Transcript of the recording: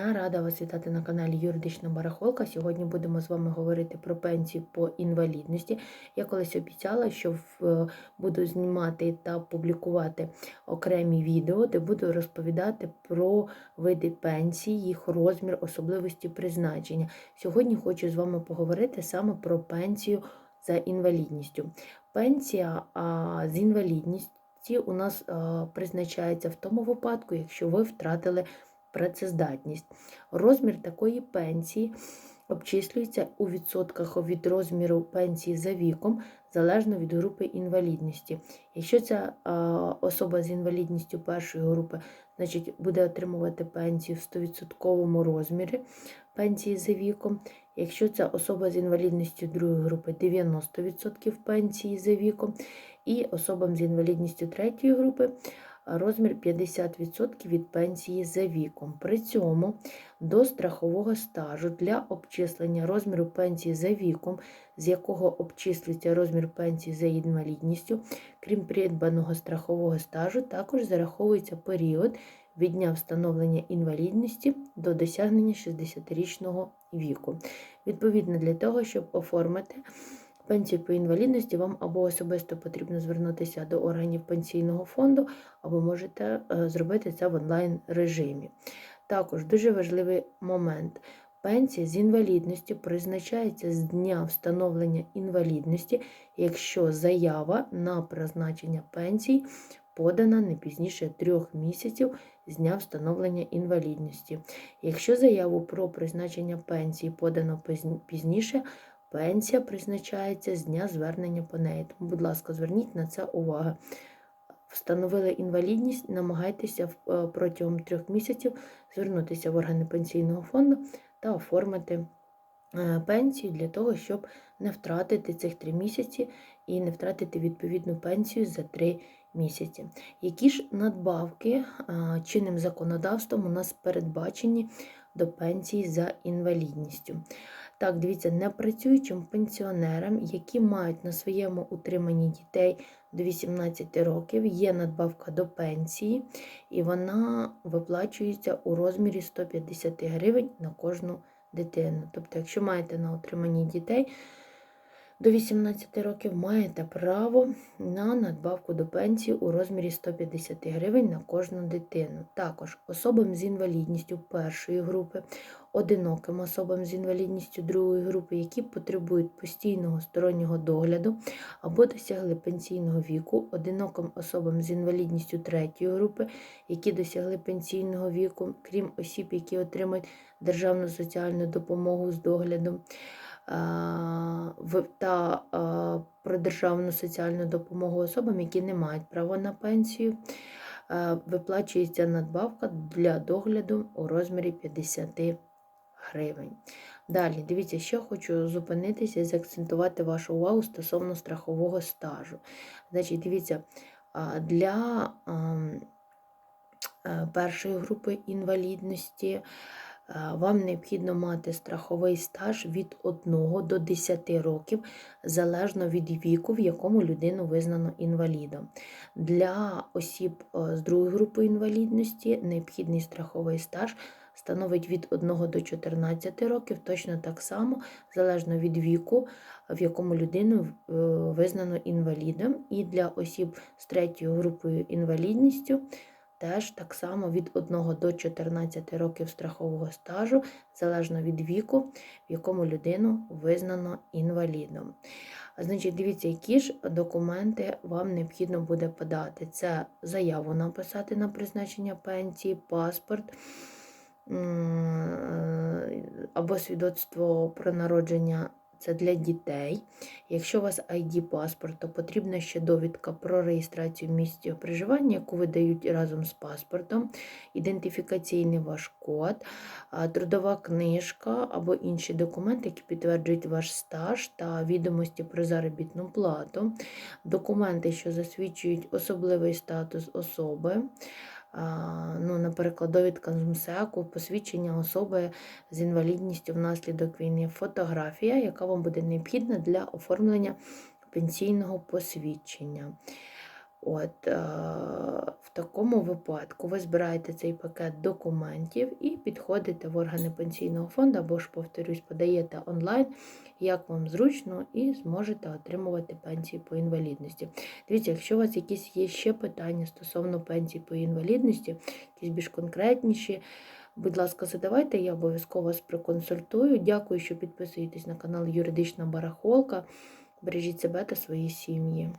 Я рада вас вітати на каналі Юридична Барахолка. Сьогодні будемо з вами говорити про пенсію по інвалідності. Я колись обіцяла, що в- буду знімати та публікувати окремі відео, де буду розповідати про види пенсії, їх розмір, особливості призначення. Сьогодні хочу з вами поговорити саме про пенсію за інвалідністю. Пенсія з інвалідністю у нас а, призначається в тому випадку, якщо ви втратили працездатність. Розмір такої пенсії обчислюється у відсотках від розміру пенсії за віком, залежно від групи інвалідності. Якщо ця особа з інвалідністю першої групи, значить буде отримувати пенсію в 100% розмірі пенсії за віком. Якщо ця особа з інвалідністю другої групи 90% пенсії за віком, і особам з інвалідністю третьої групи розмір 50% від пенсії за віком. При цьому до страхового стажу для обчислення розміру пенсії за віком, з якого обчислюється розмір пенсії за інвалідністю, крім придбаного страхового стажу, також зараховується період від дня встановлення інвалідності до досягнення 60-річного віку. Відповідно, для того, щоб оформити пенсію по інвалідності, вам або особисто потрібно звернутися до органів пенсійного фонду, або можете е, зробити це в онлайн режимі. Також дуже важливий момент. Пенсія з інвалідністю призначається з дня встановлення інвалідності, якщо заява на призначення пенсій подана не пізніше трьох місяців з дня встановлення інвалідності. Якщо заяву про призначення пенсії подано пізніше, пенсія призначається з дня звернення по неї. Тому, будь ласка, зверніть на це увагу. Встановили інвалідність, намагайтеся е, протягом трьох місяців звернутися в органи пенсійного фонду та оформити е, пенсію для того, щоб не втратити цих три місяці і не втратити відповідну пенсію за три місяці. Які ж надбавки чинним законодавством у нас передбачені до пенсії за інвалідністю? Так, дивіться, непрацюючим пенсіонерам, які мають на своєму утриманні дітей до 18 років, є надбавка до пенсії, і вона виплачується у розмірі 150 гривень на кожну дитину. Тобто, якщо маєте на утриманні дітей до 18 років, маєте право на надбавку до пенсії у розмірі 150 гривень на кожну дитину. Також особам з інвалідністю першої групи, одиноким особам з інвалідністю другої групи, які потребують постійного стороннього догляду або досягли пенсійного віку, одиноким особам з інвалідністю третьої групи, які досягли пенсійного віку, крім осіб, які отримують державну соціальну допомогу з доглядом та про державну соціальну допомогу особам, які не мають права на пенсію. Виплачується надбавка для догляду у розмірі 50 гривень. Далі, дивіться, що хочу зупинитися і заакцентувати вашу увагу стосовно страхового стажу. Значить, дивіться, для першої групи інвалідності вам необхідно мати страховий стаж від 1 до 10 років, залежно від віку, в якому людину визнано інвалідом. Для осіб е, з другої групи інвалідності необхідний страховий стаж становить від 1 до 14 років, точно так само, залежно від віку, в якому людину е, визнано інвалідом. І для осіб з третьою групою інвалідністю теж так само від 1 до 14 років страхового стажу, залежно від віку, в якому людину визнано інвалідом. Значить, дивіться, які ж документи вам необхідно буде подати. Це заяву написати на призначення пенсії, паспорт або свідоцтво про народження. Це для дітей. Якщо у вас ID паспорт, то потрібна ще довідка про реєстрацію в місті проживання, яку видають разом з паспортом, ідентифікаційний ваш код, трудова книжка або інші документи, які підтверджують ваш стаж та відомості про заробітну плату, документи, що засвідчують особливий статус особи. Наприклад, довідка з МСЕКу, посвідчення особи з інвалідністю внаслідок війни, фотографія, яка вам буде необхідна для оформлення пенсійного посвідчення. От, е, в такому випадку ви збираєте цей пакет документів і підходите в органи пенсійного фонду, або ж, повторюсь, подаєте онлайн, як вам зручно, і зможете отримувати пенсії по інвалідності. Дивіться, якщо у вас якісь є ще питання стосовно пенсій по інвалідності, якісь більш конкретніші, будь ласка, задавайте, я обов'язково вас проконсультую. Дякую, що підписуєтесь на канал Юридична Барахолка. Бережіть себе та свої сім'ї.